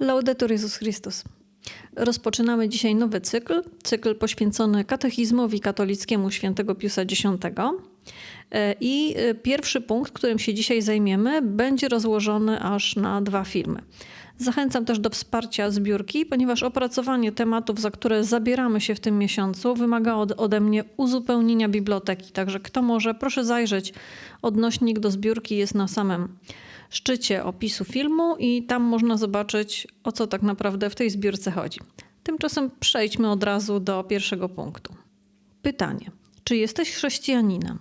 Laudetur Jezus Chrystus. Rozpoczynamy dzisiaj nowy cykl, cykl poświęcony katechizmowi katolickiemu świętego Piusa X. E, I e, pierwszy punkt, którym się dzisiaj zajmiemy, będzie rozłożony aż na dwa filmy. Zachęcam też do wsparcia zbiórki, ponieważ opracowanie tematów, za które zabieramy się w tym miesiącu, wymaga od, ode mnie uzupełnienia biblioteki. Także kto może, proszę zajrzeć. Odnośnik do zbiórki jest na samym szczycie opisu filmu i tam można zobaczyć, o co tak naprawdę w tej zbiórce chodzi. Tymczasem przejdźmy od razu do pierwszego punktu. Pytanie: czy jesteś chrześcijaninem?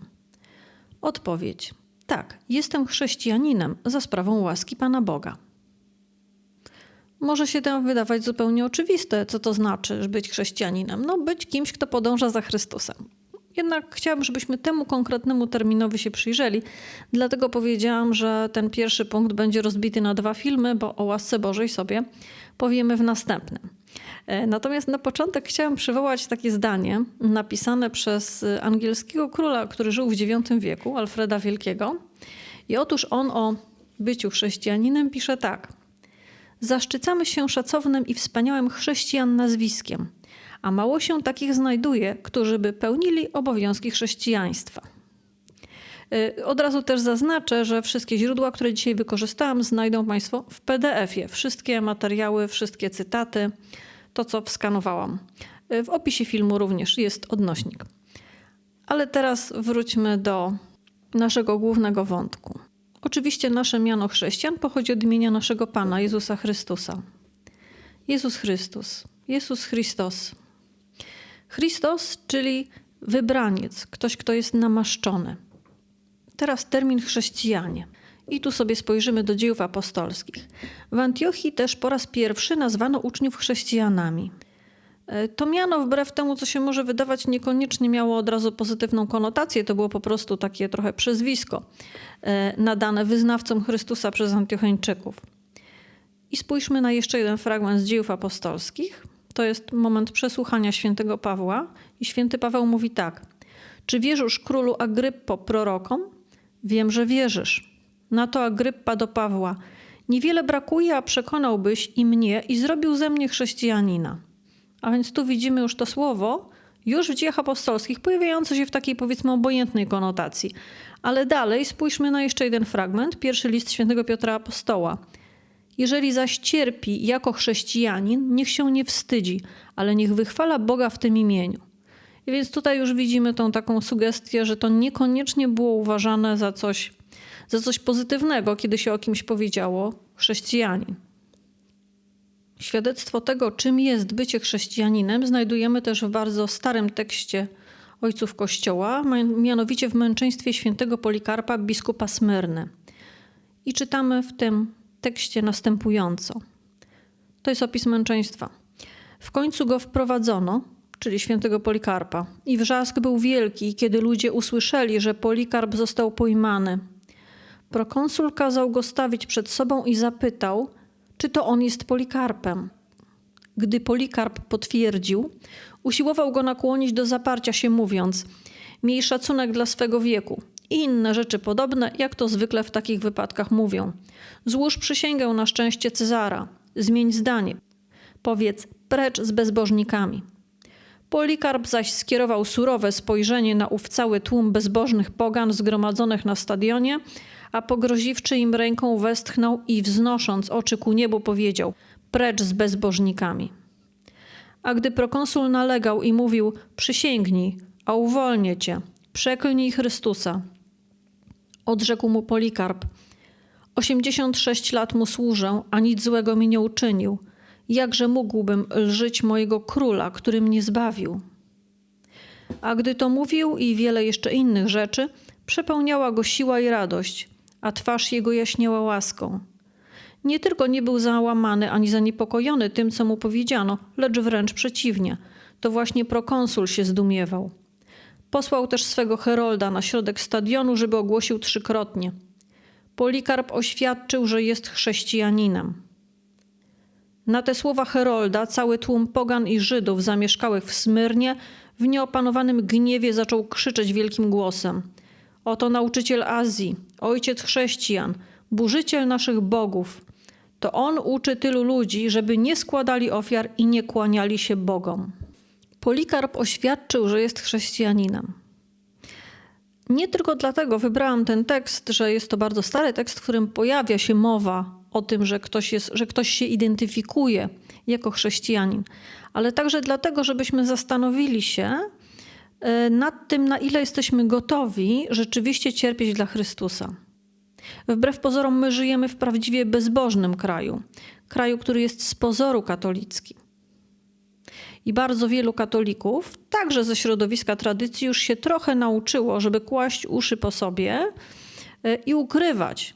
Odpowiedź: tak, jestem chrześcijaninem za sprawą łaski Pana Boga. Może się to wydawać zupełnie oczywiste, co to znaczy być chrześcijaninem. No, być kimś, kto podąża za Chrystusem. Jednak chciałabym, żebyśmy temu konkretnemu terminowi się przyjrzeli. Dlatego powiedziałam, że ten pierwszy punkt będzie rozbity na dwa filmy, bo o łasce Bożej sobie powiemy w następnym. E, natomiast na początek chciałam przywołać takie zdanie napisane przez angielskiego króla, który żył w IX wieku, Alfreda Wielkiego. I otóż on o byciu chrześcijaninem pisze tak. Zaszczycamy się szacownym i wspaniałym chrześcijan nazwiskiem, a mało się takich znajduje, którzy by pełnili obowiązki chrześcijaństwa. Y, od razu też zaznaczę, że wszystkie źródła, które dzisiaj wykorzystałam, znajdą Państwo w PDF-ie. Wszystkie materiały, wszystkie cytaty, to co wskanowałam. Y, w opisie filmu również jest odnośnik. Ale teraz wróćmy do naszego głównego wątku. Oczywiście nasze miano chrześcijan pochodzi od imienia naszego Pana, Jezusa Chrystusa. Jezus Chrystus, Jezus Christos. Christos, czyli wybraniec, ktoś, kto jest namaszczony. Teraz termin chrześcijanie. I tu sobie spojrzymy do dziejów apostolskich. W Antiochii też po raz pierwszy nazwano uczniów chrześcijanami. E, to miano, wbrew temu, co się może wydawać, niekoniecznie miało od razu pozytywną konotację. To było po prostu takie trochę przezwisko e, nadane wyznawcom Chrystusa przez Antiocheńczyków. I spójrzmy na jeszcze jeden fragment z dziejów apostolskich. To jest moment przesłuchania świętego Pawła. I święty Paweł mówi tak. Czy wierzysz królu Agryppo prorokom? Wiem, że wierzysz. Na to Agryppa do Pawła. Niewiele brakuje, a przekonałbyś i mnie i zrobił ze mnie chrześcijanina. A więc tu widzimy już to słowo, już w dziejach apostolskich, pojawiające się w takiej powiedzmy obojętnej konotacji. Ale dalej spójrzmy na jeszcze jeden fragment, pierwszy list świętego Piotra Apostoła. Jeżeli zaś cierpi jako chrześcijanin, niech się nie wstydzi, ale niech wychwala Boga w tym imieniu. I więc tutaj już widzimy tą taką sugestię, że to niekoniecznie było uważane za coś, za coś pozytywnego, kiedy się o kimś powiedziało chrześcijanin. Świadectwo tego, czym jest bycie chrześcijaninem, znajdujemy też w bardzo starym tekście ojców Kościoła, mianowicie w męczeństwie świętego Polikarpa, biskupa Smyrny. I czytamy w tym tekście następująco. To jest opis męczeństwa. W końcu go wprowadzono, czyli świętego Polikarpa, i wrzask był wielki, kiedy ludzie usłyszeli, że Polikarp został pojmany. Prokonsul kazał go stawić przed sobą i zapytał – czy to on jest Polikarpem. Gdy Polikarp potwierdził, usiłował go nakłonić do zaparcia się, mówiąc: Miej szacunek dla swego wieku i inne rzeczy podobne, jak to zwykle w takich wypadkach mówią. Złóż przysięgę na szczęście Cezara, zmień zdanie. Powiedz: precz z bezbożnikami. Polikarp zaś skierował surowe spojrzenie na ów cały tłum bezbożnych pogan zgromadzonych na stadionie a pogroziwszy im ręką westchnął i wznosząc oczy ku niebu powiedział: Precz z bezbożnikami. A gdy prokonsul nalegał i mówił: Przysięgnij, a uwolnię cię, przeklnij Chrystusa. Odrzekł mu Polikarp: Osiemdziesiąt sześć lat mu służę, a nic złego mi nie uczynił. Jakże mógłbym lżyć mojego króla, który mnie zbawił? A gdy to mówił i wiele jeszcze innych rzeczy, przepełniała go siła i radość, a twarz jego jaśniała łaską. Nie tylko nie był załamany ani zaniepokojony tym, co mu powiedziano, lecz wręcz przeciwnie. To właśnie prokonsul się zdumiewał. Posłał też swego herolda na środek stadionu, żeby ogłosił trzykrotnie. Polikarp oświadczył, że jest chrześcijaninem. Na te słowa herolda cały tłum pogan i Żydów zamieszkałych w Smyrnie w nieopanowanym gniewie zaczął krzyczeć wielkim głosem – Oto nauczyciel Azji, ojciec chrześcijan, burzyciel naszych bogów. To on uczy tylu ludzi, żeby nie składali ofiar i nie kłaniali się Bogom. Polikarp oświadczył, że jest chrześcijaninem. Nie tylko dlatego wybrałam ten tekst, że jest to bardzo stary tekst, w którym pojawia się mowa o tym, że ktoś, jest, że ktoś się identyfikuje jako chrześcijanin, ale także dlatego, żebyśmy zastanowili się e, nad tym, na ile jesteśmy gotowi rzeczywiście cierpieć dla Chrystusa. Wbrew pozorom, my żyjemy w prawdziwie bezbożnym kraju, kraju, który jest z pozoru katolicki. I bardzo wielu katolików, także ze środowiska tradycji, już się trochę nauczyło, żeby kłaść uszy po sobie e, i ukrywać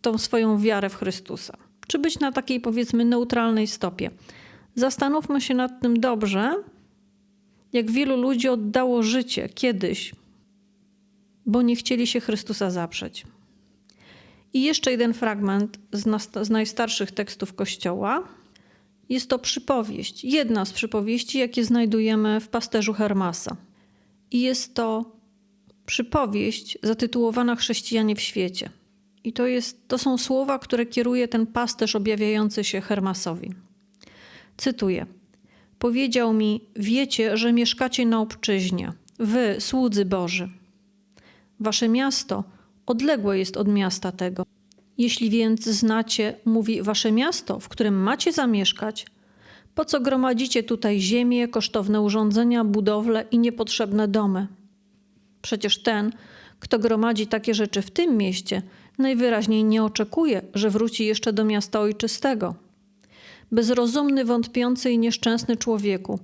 tą swoją wiarę w Chrystusa. Czy być na takiej, powiedzmy, neutralnej stopie. Zastanówmy się nad tym dobrze, jak wielu ludzi oddało życie kiedyś, bo nie chcieli się Chrystusa zaprzeć. I jeszcze jeden fragment z, z najstarszych tekstów Kościoła. Jest to przypowieść, jedna z przypowieści, jakie znajdujemy w pasterzu Hermasa. I jest to przypowieść zatytułowana Chrześcijanie w świecie. I to, jest, to są słowa, które kieruje ten pasterz objawiający się Hermasowi. Cytuję. Powiedział mi: Wiecie, że mieszkacie na obczyźnie, wy, słudzy Boży. Wasze miasto odległe jest od miasta tego. Jeśli więc znacie, mówi wasze miasto, w którym macie zamieszkać, po co gromadzicie tutaj ziemię, kosztowne urządzenia, budowle i niepotrzebne domy? Przecież ten, kto gromadzi takie rzeczy w tym mieście, najwyraźniej nie oczekuje, że wróci jeszcze do miasta ojczystego. Bezrozumny, wątpiący i nieszczęsny człowieku,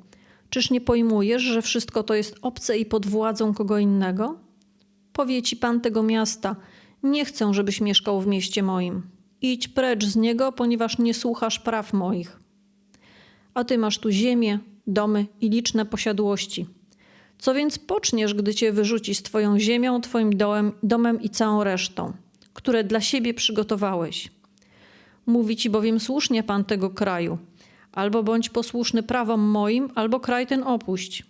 czyż nie pojmujesz, że wszystko to jest obce i pod władzą kogo innego? Powie ci pan tego miasta: Nie chcę, żebyś mieszkał w mieście moim. Idź precz z niego, ponieważ nie słuchasz praw moich. A ty masz tu ziemię, domy i liczne posiadłości. Co więc poczniesz, gdy cię wyrzuci z twoją ziemią, twoim dołem, domem i całą resztą, które dla siebie przygotowałeś? Mówi ci bowiem słusznie pan tego kraju. Albo bądź posłuszny prawom moim, albo kraj ten opuść.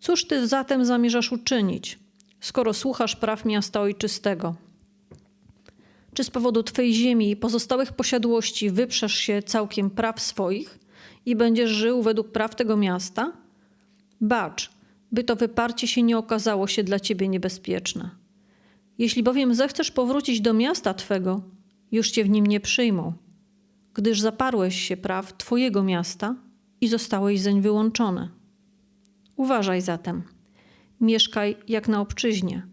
Cóż ty zatem zamierzasz uczynić? skoro słuchasz praw miasta ojczystego? Czy z powodu Twej ziemi i pozostałych posiadłości wyprzesz się całkiem praw swoich i będziesz żył według praw tego miasta? Bacz, by to wyparcie się nie okazało się dla Ciebie niebezpieczne. Jeśli bowiem zechcesz powrócić do miasta Twego, już Cię w nim nie przyjmą, gdyż zaparłeś się praw Twojego miasta i zostałeś zeń wyłączony. Uważaj zatem mieszkaj jak na obczyźnie.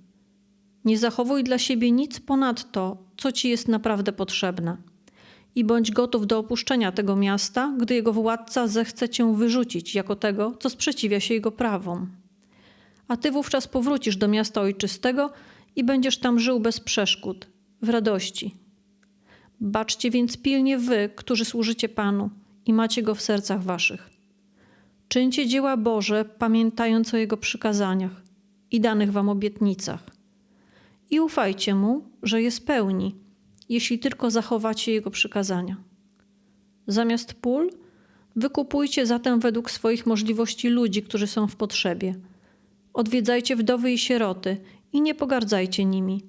Nie zachowuj dla siebie nic ponad to, co ci jest naprawdę potrzebne. I bądź gotów do opuszczenia tego miasta, gdy jego władca zechce cię wyrzucić jako tego, co sprzeciwia się jego prawom. A ty wówczas powrócisz do miasta ojczystego i będziesz tam żył bez przeszkód, w radości. Baczcie więc pilnie wy, którzy służycie Panu i macie go w sercach waszych Czyńcie dzieła Boże, pamiętając o Jego przykazaniach i danych Wam obietnicach. I ufajcie Mu, że je spełni, jeśli tylko zachowacie Jego przykazania. Zamiast pól, wykupujcie zatem według swoich możliwości ludzi, którzy są w potrzebie. Odwiedzajcie wdowy i sieroty i nie pogardzajcie nimi.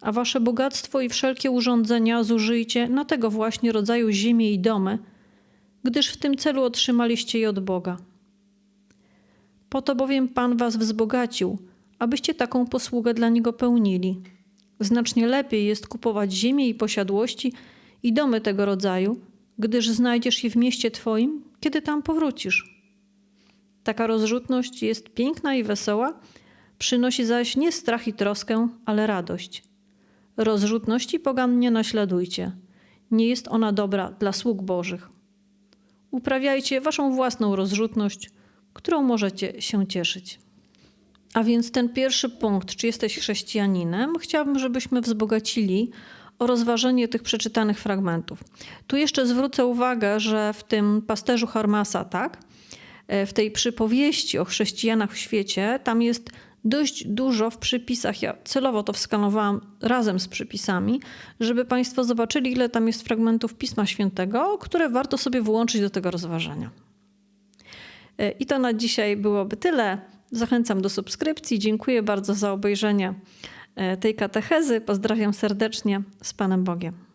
A wasze bogactwo i wszelkie urządzenia zużyjcie na tego właśnie rodzaju ziemię i domy – gdyż w tym celu otrzymaliście je od Boga. Po to bowiem Pan was wzbogacił, abyście taką posługę dla Niego pełnili. Znacznie lepiej jest kupować ziemię i posiadłości i domy tego rodzaju, gdyż znajdziesz je w mieście Twoim, kiedy tam powrócisz. Taka rozrzutność jest piękna i wesoła, przynosi zaś nie strach i troskę, ale radość. Rozrzutności pogan nie naśladujcie. Nie jest ona dobra dla sług Bożych. Uprawiajcie waszą własną rozrzutność, którą możecie się cieszyć. A więc ten pierwszy punkt, czy jesteś chrześcijaninem, chciałabym, żebyśmy wzbogacili o rozważenie tych przeczytanych fragmentów. Tu jeszcze zwrócę uwagę, że w tym pasterzu Harmasa, tak, e, w tej przypowieści o chrześcijanach w świecie, tam jest dość dużo w przypisach. Ja celowo to wskanowałam razem z przypisami, żeby Państwo zobaczyli, ile tam jest fragmentów Pisma Świętego, które warto sobie włączyć do tego rozważania. E, I to na dzisiaj byłoby tyle. Zachęcam do subskrypcji. Dziękuję bardzo za obejrzenie e, tej katechezy. Pozdrawiam serdecznie z Panem Bogiem.